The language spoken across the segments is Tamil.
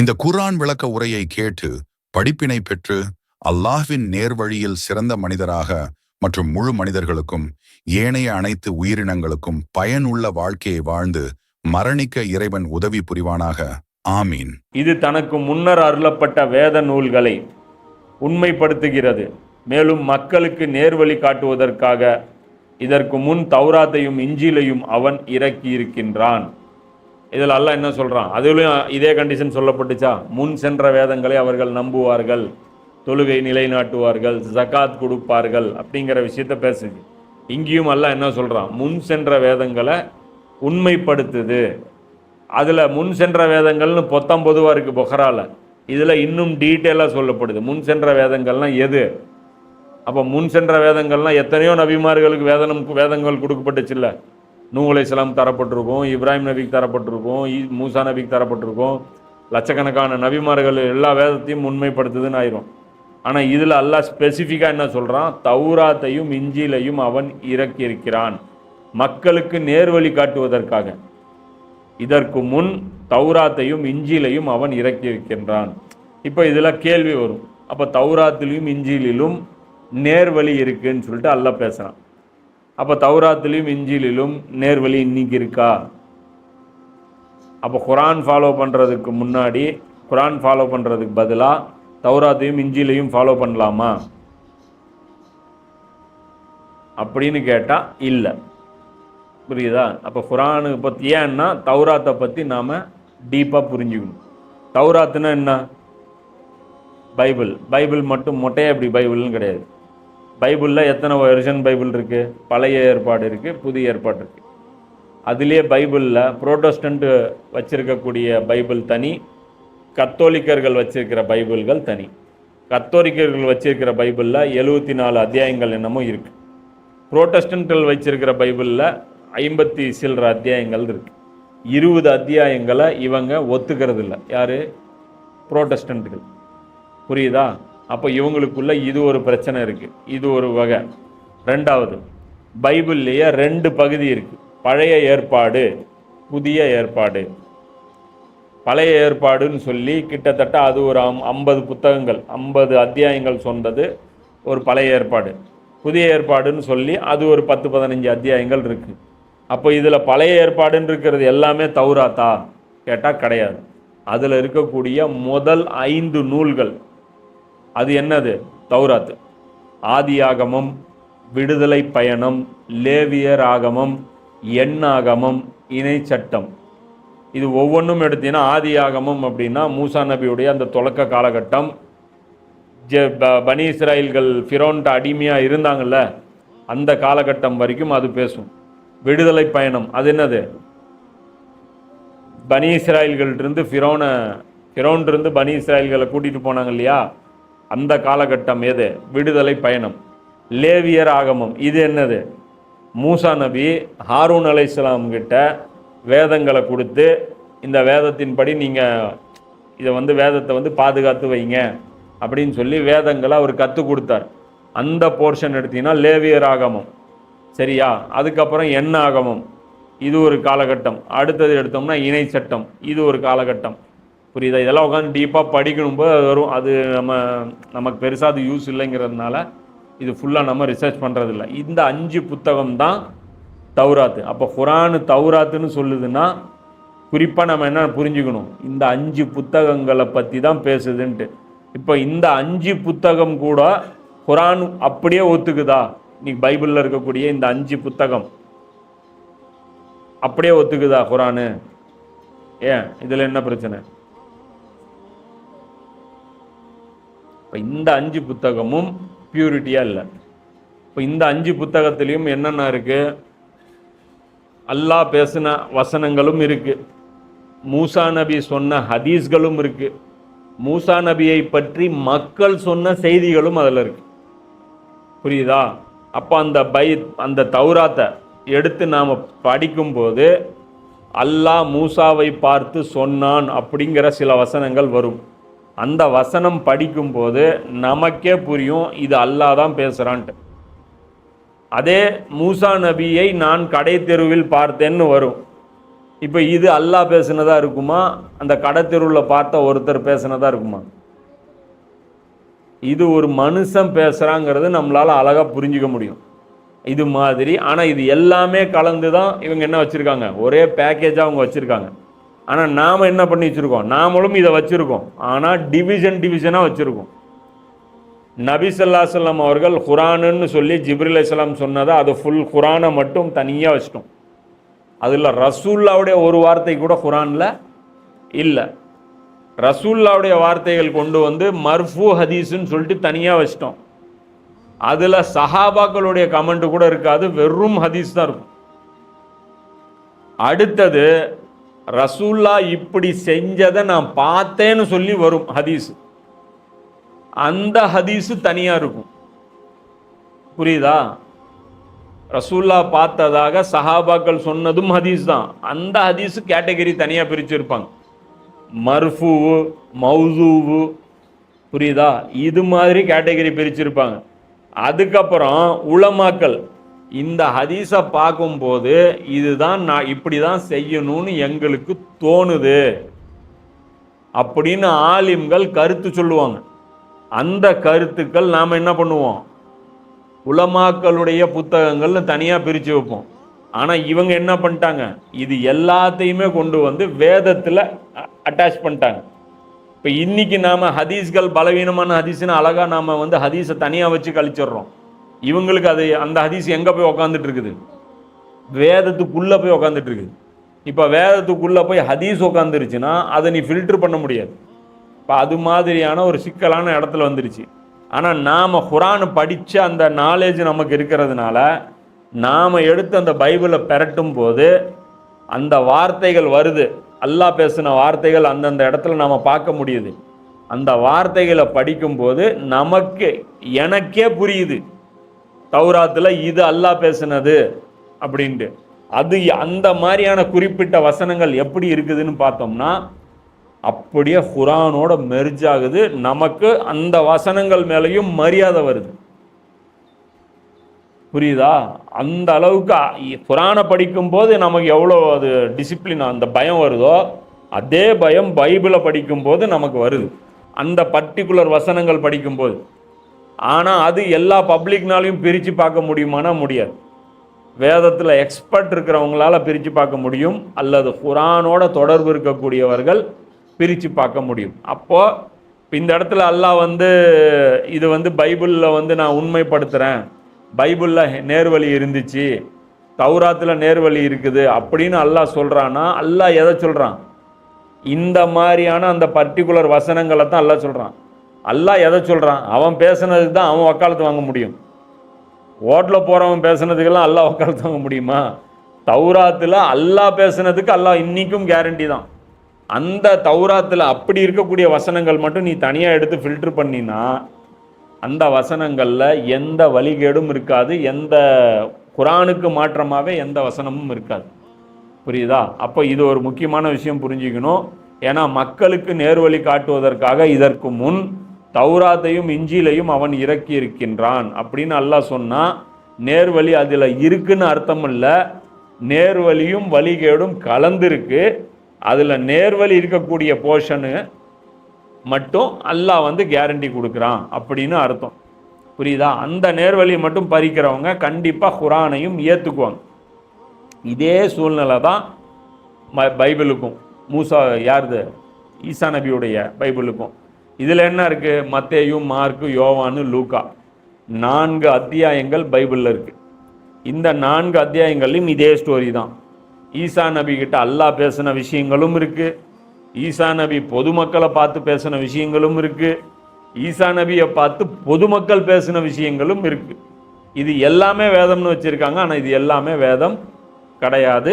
இந்த குர்ஆன் விளக்க உரையை கேட்டு படிப்பினை பெற்று அல்லாஹ்வின் நேர்வழியில் சிறந்த மனிதராக மற்றும் முழு மனிதர்களுக்கும் ஏனைய அனைத்து உயிரினங்களுக்கும் பயனுள்ள வாழ்க்கையை வாழ்ந்து மரணிக்க இறைவன் உதவி புரிவானாக. ஆமீன். இது தனக்கு முன்னர் அருளப்பட்ட வேத நூல்களை உண்மைப்படுத்துகிறது. மேலும் மக்களுக்கு நேர்வழி காட்டுவதற்காக இதற்கு முன் தௌராத்தையும் இஞ்சிலையும் அவன் இறக்கியிருக்கின்றான். இதில் அல்ல என்ன சொல்கிறான் அதுலேயும் இதே கண்டிஷன் சொல்லப்பட்டுச்சா? முன் சென்ற வேதங்களை அவர்கள் நம்புவார்கள். தொழுகை நிலைநாட்டுவார்கள். ஜகாத் கொடுப்பார்கள் அப்படிங்கிற விஷயத்த பேசுது. இங்கேயும் அல்ல என்ன சொல்கிறான் முன் சென்ற வேதங்களை உண்மைப்படுத்துது. அதில் முன் சென்ற வேதங்கள்னு பொத்தம் பொதுவாக இருக்குது பொஹரால. இதில் இன்னும் டீட்டெயிலாக சொல்லப்படுது. முன் சென்ற வேதங்கள்லாம் எது? அப்போ முன் சென்ற வேதங்கள்லாம் எத்தனையோ நபிமார்களுக்கு வேதனம் வேதங்கள் கொடுக்கப்பட்டுச்சுல்ல நூலை இஸ்லாம் தரப்பட்டிருக்கும் இப்ராஹிம் நபிக்கு தரப்பட்டிருக்கும் இ மூசா நபிக்கு தரப்பட்டிருக்கும். லட்சக்கணக்கான நபிமார்கள் எல்லா வேதத்தையும் உண்மைப்படுத்துதுன்னு ஆயிரும். ஆனால் இதில் அல்லாஹ் ஸ்பெசிஃபிக்காக என்ன சொல்கிறான் தௌராத்தையும் இஞ்சிலையும் அவன் இறக்கியிருக்கிறான். மக்களுக்கு நேர்வழி காட்டுவதற்காக. இதற்கு முன் தௌராத்தையும் இஞ்சிலையும் அவன் இறக்கியிருக்கின்றான். இப்போ இதில் கேள்வி வரும். அப்போ தௌராத்திலையும் இஞ்சிலும் நேர்வழி இருக்குன்னு சொல்லிட்டு அல்லாஹ் பேசுகிறான் அப்போ தௌராத்திலையும் இஞ்சிலும் நேர்வழி இன்னைக்கு இருக்கா அப்போ குரான் ஃபாலோ பண்ணுறதுக்கு முன்னாடி குரான் ஃபாலோ பண்ணுறதுக்கு பதிலாக தௌராத்தையும் இஞ்சிலையும் ஃபாலோ பண்ணலாமா? அப்படின்னு கேட்டால் இல்லை. புரியுதா? அப்போ குரானு பற்றி ஏன்னா தௌராத்தை பற்றி நாம் டீப்பாக புரிஞ்சுக்கணும். தௌராத்துனா என்ன? பைபிள். பைபிள் மட்டும் மொட்டையே இப்படி பைபிள்னு கிடையாது. பைபிளில் எத்தனை வெர்ஷன் பைபிள் இருக்குது பழைய ஏற்பாடு இருக்குது புதிய ஏற்பாடு இருக்குது அதுலேயே பைபிளில் புரோட்டஸ்டன்ட் வச்சுருக்கக்கூடிய பைபிள் தனி கத்தோலிக்கர்கள் வச்சிருக்கிற பைபிள்கள் தனி. கத்தோலிக்கர்கள் வச்சிருக்கிற பைபிளில் எழுபத்தி நாலு அத்தியாயங்கள் என்னமோ இருக்குது புரோட்டஸ்டன்ட்கள் வச்சிருக்கிற பைபிளில் ஐம்பத்தி சில்லற அத்தியாயங்கள் இருக்கு. இருபது அத்தியாயங்களை இவங்க ஒத்துக்கிறது இல்லை யார்? புரோட்டஸ்டன்ட்கள் புரியுதா? அப்போ இவங்களுக்குள்ள இது ஒரு பிரச்சனை இருக்குது இது ஒரு வகை. ரெண்டாவது பைபிள்லேயே ரெண்டு பகுதி இருக்குது பழைய ஏற்பாடு புதிய ஏற்பாடு. பழைய ஏற்பாடுன்னு சொல்லி கிட்டத்தட்ட அது ஒரு அம் ஐம்பது புத்தகங்கள் ஐம்பது அத்தியாயங்கள் சொன்னது ஒரு பழைய ஏற்பாடு. புதிய ஏற்பாடுன்னு சொல்லி அது ஒரு பத்து பதினஞ்சு அத்தியாயங்கள் இருக்குது அப்போ இதில் பழைய ஏற்பாடுன்னு இருக்கிறது எல்லாமே தௌராத்தா? கேட்டால் கிடையாது. அதில் இருக்கக்கூடிய முதல் ஐந்து நூல்கள் அது என்னது? தௌராத்து ஆதியாகமம் விடுதலை பயணம் லேவியர் ஆகமம் எண்ணாகமம் இணை சட்டம் இது ஒவ்வொன்றும் எடுத்தீங்கன்னா ஆதியாகமம் அப்படின்னா மூசா நபியுடைய அந்த தொடக்க காலகட்டம். ஜெ ப- பனி இஸ்ராயில்கள் ஃபிரோன்ட்ட அடிமையாக இருந்தாங்கல்ல அந்த காலகட்டம் வரைக்கும் அது பேசும். விடுதலை பயணம் அது என்னது? பனி இருந்து ஃபிரோனை ஃபிரோன்ட்டிருந்து பனி இஸ்ராயில்களை கூட்டிகிட்டு போனாங்க இல்லையா? அந்த காலகட்டம் எது? விடுதலை பயணம். லேவியர் ஆகமம். இது என்னது? மூசா நபி ஹாரூன் அலைஹிஸ்ஸலாம் கிட்ட வேதங்களை கொடுத்து இந்த வேதத்தின்படி நீங்கள் இதை வந்து வேதத்தை வந்து பாதுகாத்து வைங்க அப்படின்னு சொல்லி வேதங்களை அவர் கற்றுக் கொடுத்தார். அந்த போர்ஷன் எடுத்தீங்கன்னா லேவியர் ஆகமம். சரியா? அதுக்கப்புறம் எண்ண ஆகமம். இது ஒரு காலகட்டம். அடுத்தது எடுத்தோம்னா இணை சட்டம். இது ஒரு காலகட்டம். புரியுதா? இதெல்லாம் உட்காந்து டீப்பாக படிக்கணும் போது வரும். அது நம்ம நமக்கு பெருசாக அது யூஸ் இல்லைங்கிறதுனால இது ஃபுல்லாக நம்ம ரிசர்ச் பண்ணுறதில்ல இந்த அஞ்சு புத்தகம் தான் தௌராத்து. அப்போ குரானு தௌராத்துன்னு சொல்லுதுன்னா குறிப்பாக நம்ம என்ன புரிஞ்சுக்கணும்? இந்த அஞ்சு புத்தகங்களை பற்றி தான் பேசுதுன்ட்டு. இப்போ இந்த அஞ்சு புத்தகம் கூட குரான் அப்படியே ஒத்துக்குதா? இன்னைக்கு பைபிளில் இருக்கக்கூடிய இந்த அஞ்சு புத்தகம். அப்படியே ஒத்துக்குதா குரானு? ஏன்? இதில் என்ன பிரச்சனை? இப்போ இந்த அஞ்சு புத்தகமும் பியூரிட்டியாக இல்லை. இப்போ இந்த அஞ்சு புத்தகத்துலேயும் என்னென்ன இருக்குது அல்லாஹ் பேசின வசனங்களும் இருக்குது மூசா நபி சொன்ன ஹதீஸ்களும் இருக்குது மூசா நபியை பற்றி மக்கள் சொன்ன செய்திகளும் அதில் இருக்கு. புரியுதா? அப்போ அந்த பை அந்த தௌராத்தை எடுத்து நாம் படிக்கும்போது அல்லாஹ் மூசாவை பார்த்து சொன்னான் அப்படிங்கிற சில வசனங்கள் வரும். அந்த வசனம் படிக்கும்போது நமக்கே புரியும் இது அல்லாஹ் தான் பேசுகிறான்ட்டு அதே மூசா நபியை நான் கடை தெருவில் பார்த்தேன்னு வரும். இப்போ இது அல்லாஹ் பேசுனதா இருக்குமா? அந்த கடத்தெருவில் பார்த்த ஒருத்தர் பேசுனதா இருக்குமா? இது ஒரு மனுஷன் பேசுகிறாங்கிறது நம்மளால் அழகாக புரிஞ்சுக்க முடியும். இது மாதிரி ஆனால் இது எல்லாமே கலந்து தான் இவங்க என்ன வச்சுருக்காங்க? ஒரே பேக்கேஜாக அவங்க வச்சுருக்காங்க. ஆனால் நாம் என்ன பண்ணி வச்சுருக்கோம்? நாமளும் இதை வச்சுருக்கோம். ஆனால் டிவிஷன் டிவிஷனாக வச்சுருக்கோம். நபிசல்லா சொல்லம் அவர்கள் குரானுன்னு சொல்லி ஜிப்ரில் அலைஹிஸ்ஸலாம் சொன்னதை அது ஃபுல் குரானை மட்டும் தனியாக வச்சிட்டோம். அதில் ரசூல்லாவுடைய ஒரு வார்த்தை கூட குரானில் இல்லை. ரசூல்லாவுடைய வார்த்தைகள் கொண்டு வந்து மர்ஃபூ ஹதீஸுன்னு சொல்லிட்டு தனியாக வச்சிட்டோம். அதில் சஹாபாக்களுடைய கமெண்ட் கூட இருக்காது வெறும் ஹதீஸ் தான் இருக்கும். அடுத்தது ரசூல்லா இப்படி செஞ்சதை நான் பார்த்தேன்னு சொல்லி வரும் ஹதீஸ். அந்த ஹதீஸு தனியாக இருக்கும். புரியுதா? ரசூல்லா பார்த்ததாக சஹாபாக்கள் சொன்னதும் ஹதீஸ் தான். அந்த ஹதீஸ் கேட்டகரி தனியாக பிரிச்சிருப்பாங்க. மர்ஃபூவு மௌசூவு புரியுதா? இது மாதிரி கேட்டகரி பிரிச்சிருப்பாங்க. அதுக்கப்புறம் உளமாக்கல் இந்த ஹதீஸை பார்க்கும்போது இதுதான் நான் இப்படி தான் செய்யணும்னு எங்களுக்கு தோணுது அப்படின்னு ஆலிம்கள் கருத்து சொல்லுவாங்க. அந்த கருத்துக்கள் நாம் என்ன பண்ணுவோம்? உலமாக்களுடைய புத்தகங்கள்னு தனியாக பிரித்து வைப்போம். ஆனால் இவங்க என்ன பண்ணிட்டாங்க? இது எல்லாத்தையுமே கொண்டு வந்து வேதத்தில் அட்டாச் பண்ணிட்டாங்க. இப்போ இன்னைக்கு நாம் ஹதீஸ்கள் பலவீனமான ஹதீஸ்னு அழகாக நாம் வந்து ஹதீஸை தனியாக வச்சு கழிச்சிடுறோம். இவங்களுக்கு அது அந்த ஹதீஸ் எங்கே போய் உக்காந்துட்டு இருக்குது வேதத்துக்குள்ளே போய் உக்காந்துட்டு இருக்குது இப்போ வேதத்துக்குள்ளே போய் ஹதீஸ் உக்காந்துருச்சுன்னா அதை நீ ஃபில்டர் பண்ண முடியாது. இப்போ அது மாதிரியான ஒரு சிக்கலான இடத்துல வந்துருச்சு. ஆனால் நாம் குரான் படித்த அந்த நாலேஜ் நமக்கு இருக்கிறதுனால நாம் எடுத்து அந்த பைபிளை பெரட்டும் போது அந்த வார்த்தைகள் வருது. அல்லாஹ் பேசின வார்த்தைகள் அந்தந்த இடத்துல நாம் பார்க்க முடியுது. அந்த வார்த்தைகளை படிக்கும்போது நமக்கு எனக்கே புரியுது. தௌராத்தில் இது அல்லாஹ் பேசுனது அப்படின்ட்டு. அது அந்த மாதிரியான குறிப்பிட்ட வசனங்கள் எப்படி இருக்குதுன்னு பார்த்தோம்னா அப்படியே குரானோட மெர்ஜ் ஆகுது. நமக்கு அந்த வசனங்கள் மேலேயும் மரியாதை வருது. புரியுதா? அந்த அளவுக்கு குரானை படிக்கும்போது நமக்கு எவ்வளோ அது டிசிப்ளின் அந்த பயம் வருதோ அதே பயம் பைபிளை படிக்கும்போது நமக்கு வருது. அந்த பர்டிகுலர் வசனங்கள் படிக்கும்போது. ஆனால் அது எல்லா பப்ளிக்னாலையும் பிரித்து பார்க்க முடியுமானா முடியாது. வேதத்தில் எக்ஸ்பர்ட் இருக்கிறவங்களால பிரித்து பார்க்க முடியும். அல்லது குரானோட தொடர்பு இருக்கக்கூடியவர்கள் பிரித்து பார்க்க முடியும். அப்போது இந்த இடத்துல அல்லாஹ் வந்து இது வந்து பைபிளில் வந்து நான் உண்மைப்படுத்துகிறேன் பைபிளில் நேர்வழி இருந்துச்சு. தௌராத்தில் நேர்வழி இருக்குது அப்படின்னு அல்லாஹ் சொல்கிறான்னா அல்லாஹ் எதை சொல்கிறான் இந்த மாதிரியான அந்த பர்டிகுலர் வசனங்களை தான் அல்லாஹ் சொல்கிறான் அல்லாஹ் எதை சொல்கிறான் அவன் பேசுனதுக்கு தான் அவன் வக்காலத்து வாங்க முடியும். ஓட்டில் போகிறவன் பேசுனதுக்கெல்லாம் அல்லாஹ் வக்காலத்து வாங்க முடியுமா? தௌராத்தில் அல்லாஹ் பேசுனதுக்கு அல்லாஹ் இன்றைக்கும் கேரண்டி தான். அந்த தௌராத்தில் அப்படி இருக்கக்கூடிய வசனங்கள் மட்டும் நீ தனியாக எடுத்து ஃபில்ட்ரு பண்ணினா அந்த வசனங்களில் எந்த வழிகேடும் இருக்காது எந்த குரானுக்கு மாற்றமாகவே எந்த வசனமும் இருக்காது. புரியுதா? அப்போ இது ஒரு முக்கியமான விஷயம் புரிஞ்சுக்கணும். ஏன்னா மக்களுக்கு நேர்வழி காட்டுவதற்காக இதற்கு முன் தௌராத்தையும் இஞ்சிலையும் அவன் இறக்கி இருக்கின்றான் அப்படின்னு அல்லாஹ் சொன்னால் நேர்வழி அதில் இருக்குன்னு அர்த்தம் இல்லை நேர்வழியும் வழிகேடும் கலந்துருக்கு. அதில் நேர்வழி இருக்கக்கூடிய போர்ஷனு மட்டும் அல்லாஹ் வந்து கேரண்டி கொடுக்குறான் அப்படின்னு அர்த்தம். புரியுதா? அந்த நேர்வழியை மட்டும் பறிக்கிறவங்க கண்டிப்பாக குரானையும் ஏற்றுக்குவாங்க இதே சூழ்நிலை தான் ம- பைபிளுக்கும். மூசா யாருது? ஈசா நபியுடைய பைபிளுக்கும். இதில் என்ன இருக்குது மத்தேயும் மார்க்கு யோவானு லூக்கா. நான்கு அத்தியாயங்கள் பைபிளில் இருக்குது இந்த நான்கு அத்தியாயங்கள்லையும் இதே ஸ்டோரி தான். ஈசா நபி கிட்ட அல்லாஹ் பேசின விஷயங்களும் இருக்குது ஈசா நபி பொதுமக்களை பார்த்து பேசின விஷயங்களும் இருக்குது ஈசா நபியை பார்த்து பொதுமக்கள் பேசின விஷயங்களும் இருக்குது இது எல்லாமே வேதம்னு வச்சுருக்காங்க. ஆனால் இது எல்லாமே வேதம் கிடையாது.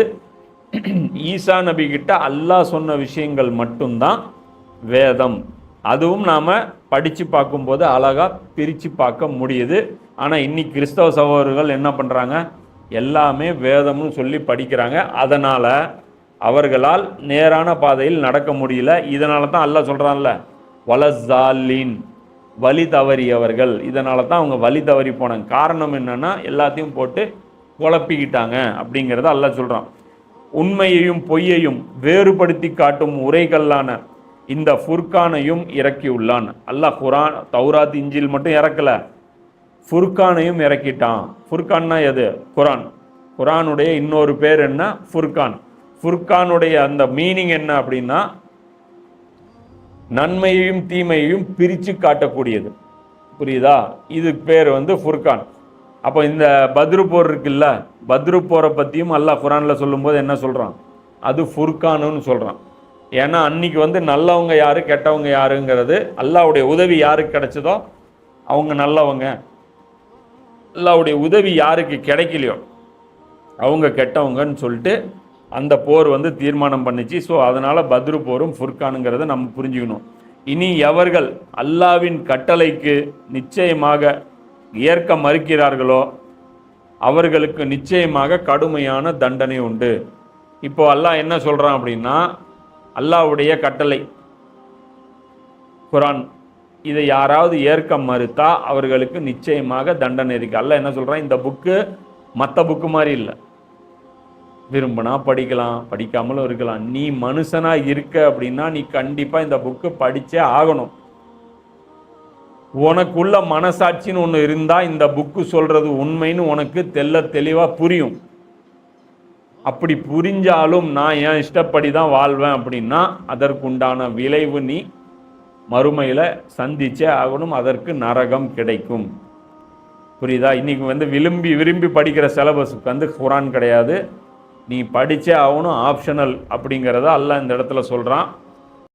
ஈசா நபி கிட்ட அல்லாஹ் சொன்ன விஷயங்கள் மட்டும்தான் வேதம். அதுவும் நாம் படித்து பார்க்கும்போது அழகாக பிரித்து பார்க்க முடியுது. ஆனால் இன்னைக்கு கிறிஸ்தவ சகோதரர்கள் என்ன பண்ணுறாங்க எல்லாமே வேதம்னு சொல்லி படிக்கிறாங்க. அதனால் அவர்களால் நேரான பாதையில் நடக்க முடியல. இதனால தான் அல்ல சொல்கிறான்ல வலசாலின் வழி தவறியவர்கள். இதனால தான் அவங்க வழி தவறி போனாங்க. காரணம் என்னென்னா எல்லாத்தையும் போட்டு குழப்பிக்கிட்டாங்க அப்படிங்கிறத அல்ல சொல்கிறான் உண்மையையும் பொய்யையும் வேறுபடுத்தி காட்டும் உரைகளான இந்த ஃபுர்கானையும் இறக்கியுள்ளான். அல்லாஹ் குரான் தௌராத் இஞ்சில் மட்டும் இறக்கல. ஃபுர்கானையும் இறக்கிட்டான். ஃபுர்கான்னா எது? குரான். குரானுடைய இன்னொரு பேர் என்ன? ஃபுர்கான். ஃபுர்கானுடைய அந்த மீனிங் என்ன அப்படின்னா நன்மையையும் தீமையையும் பிரித்து காட்டக்கூடியது. புரியுதா? இது பேர் வந்து ஃபுர்கான். அப்போ இந்த பத்ரு போர் இருக்குல்ல பத்ரு போரை பற்றியும் அல்லாஹ் குரானில் சொல்லும்போது என்ன சொல்கிறான் அது ஃபுர்கானுன்னு சொல்கிறான் ஏன்னா அன்னைக்கு வந்து நல்லவங்க யார் கெட்டவங்க யாருங்கிறது அல்லாவுடைய உதவி யாருக்கு கிடைச்சதோ அவங்க நல்லவங்க. அல்லாவுடைய உதவி யாருக்கு கிடைக்கலையோ அவங்க கெட்டவங்கன்னு சொல்லிட்டு அந்த போர் வந்து தீர்மானம் பண்ணிச்சு. ஸோ அதனால் பத்ரு போரும் ஃபுர்கானுங்கிறத நம்ம புரிஞ்சுக்கணும். இனி எவர்கள் அல்லாவின் கட்டளைக்கு நிச்சயமாக ஏற்க மறுக்கிறார்களோ அவர்களுக்கு நிச்சயமாக கடுமையான தண்டனை உண்டு. இப்போ அல்லாஹ் என்ன சொல்கிறான் அப்படின்னா அல்லாஹ்வுடைய கட்டளை. குரான் இதை யாராவது ஏற்க மறுத்தா அவர்களுக்கு நிச்சயமாக தண்டனை இருக்கு. அல்ல என்ன சொல்கிறான் இந்த புக்கு மற்ற புக்கு மாதிரி இல்லை. விரும்பினா படிக்கலாம் படிக்காமலும் இருக்கலாம். நீ மனுஷனாக இருக்க அப்படின்னா நீ கண்டிப்பாக இந்த புக்கு படித்தே ஆகணும். உனக்குள்ள மனசாட்சின்னு ஒன்று இருந்தால் இந்த புக்கு சொல்கிறது உண்மைன்னு உனக்கு தெல்ல தெளிவாக புரியும். அப்படி புரிஞ்சாலும் நான் என் இஷ்டப்படி தான் வாழ்வேன் அப்படின்னா அதற்குண்டான விளைவு நீ மறுமையில் சந்திச்சே ஆகணும் அதற்கு நரகம் கிடைக்கும். புரியுதா? இன்றைக்கி வந்து விரும்பி விரும்பி படிக்கிற சிலபஸுக்கு வந்து குரான் கிடையாது. நீ படித்தே ஆகணும் ஆப்ஷனல் அப்படிங்கிறத அல்ல இந்த இடத்துல சொல்கிறான்